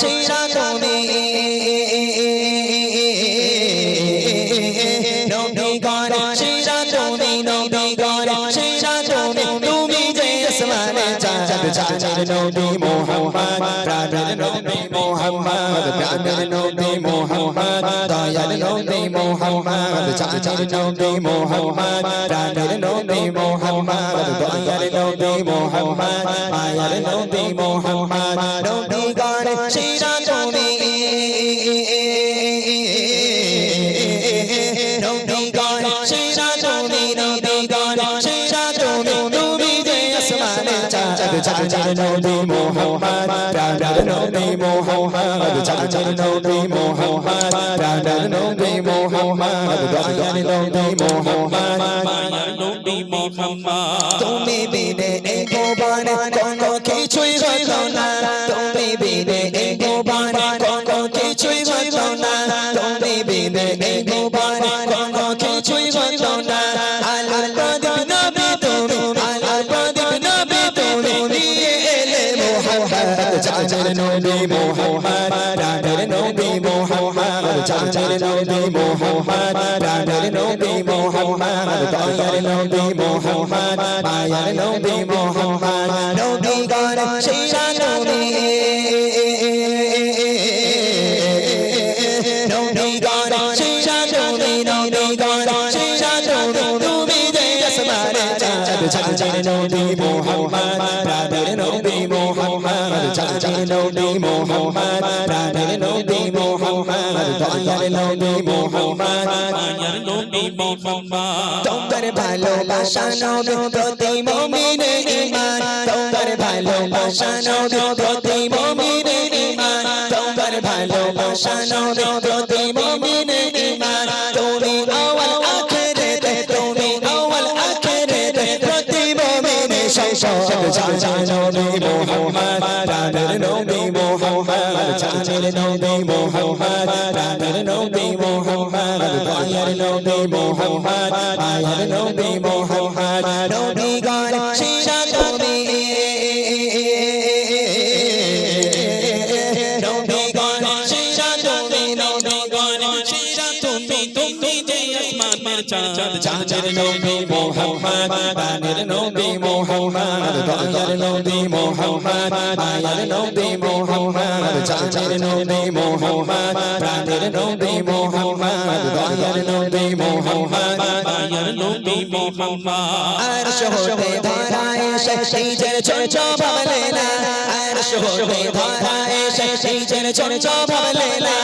সেরা তুমি নবী গণ সেরা তুমি নবী গণ সেরা তুমি তুমি যে আসমানে চাঁদ, চাঁদের নবী মোহাম্মদ, প্রাণের নবী মোহাম্মদ, প্রাণের নবী মোহাম্মদ দয়ার নবী মোহাম্মদ, চাঁদের নবী মোহাম্মদ, প্রাণের নবী মোহাম্মদ দয়ার নবী মোহাম্মদ আয়ার নবী মোহাম্মদ চাঁদ চাঁদের নবী মোহাম্মদ প্রাণের নবী মোহাম্মদ চাঁদের নবী মোহাম্মদ প্রাণের নবী মোহাম্মদ দয়ার নবী মোহাম্মদ নবী মোহাম্মদ তুমি বিনে এই ভুবন কোনো কিছুই হতো না তুমি বিনে এই ভুবন নবী মোহাম্মদ রানের নবী মোহাম্মদ চাচার নবী মোহাম্মদ রানের নবী মোহাম্মদ দয়ার নবী মোহাম্মদ মায়ার নবী মোহাম্মদ নবী গান সেরা নবী নবী গান সেরা নবী নবী গান সেরা নবী তুমি যে আসমানে চাঁদ চাঁদের নবী মোহাম্মদ প্রাণের নবী মোহাম্মদ চাঁদের নবী মোহাম্মদ প্রাণের নবী মোহাম্মদ দয়ার নবী মোহাম্মদ মায়ার নবী মোহাম্মদ তোমার ভালোবাসা নবী প্রতি মুমিনে ঈমান তোমার ভালোবাসা নবী প্রতি মুমিনে ঈমান তোমার ভালোবাসা নবী প্রতি মুমিনে ঈমান সংসদ চাচা নবী মোহাম্মদ প্রাণের নবী মোহাম্মদ চাচের নবী মোহাম্মদ প্রাণের নবী মোহাম্মদ দয়ার নবী মোহাম্মদ আয়ার নবী মোহাম্মদ নবী গান সেরা তুমি নবী গান সেরা তুমি নবী গান সেরা তুমি তুমি চাঁদ চাঁদের নবী মোহাম্মদ প্রাণের নবী মোহাম্মদ দয়ার নবী মোহাম্মদ আয়ার নবী মোহাম্মদ চাঁদের নবী মোহাম্মদ প্রাণের নবী মোহাম্মদ দয়ার নবী মোহাম্মদ মায়ার নবী মোহাম্মদ। আর শহরে ধারায় যে ছোট ধারায় সেই যে ছোট ভাবলে না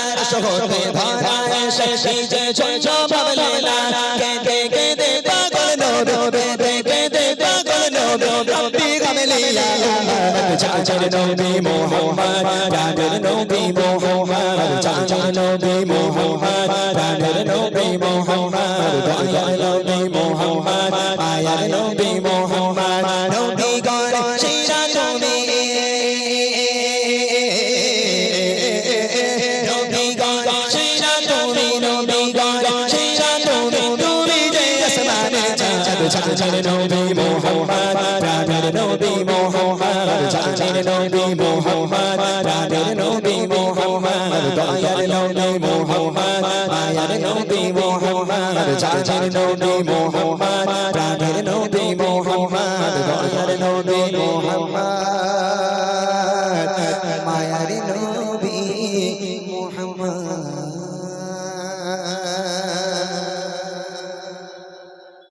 আর শহরে ধারায় সেই যে ছোট ভাবলে না কেঁদে কেঁদে পাগল নবী, কেঁদে কেঁদে পাগল নবী, রব্বি গামলিয়া চাচার নবী মোহাম্মদ রানের নবী মোহাম্মদ, চাচার নবী মোহাম্মদ রানের নবী মোহাম্মদ দয়ার নবী মোহাম্মদ, আয়ার নবী মোহাম্মদ জান নবী মোহাম্মদ প্রাণের নবী মোহাম্মদ জান নবী মোহাম্মদ প্রাণের নবী মোহাম্মদ দয়ার নবী মোহাম্মদ মায়ার নবী মোহাম্মদ জান নবী মোহাম্মদ প্রাণের নবী মোহাম্মদ দয়ার নবী মোহাম্মদ মায়ার নবী মোহাম্মদ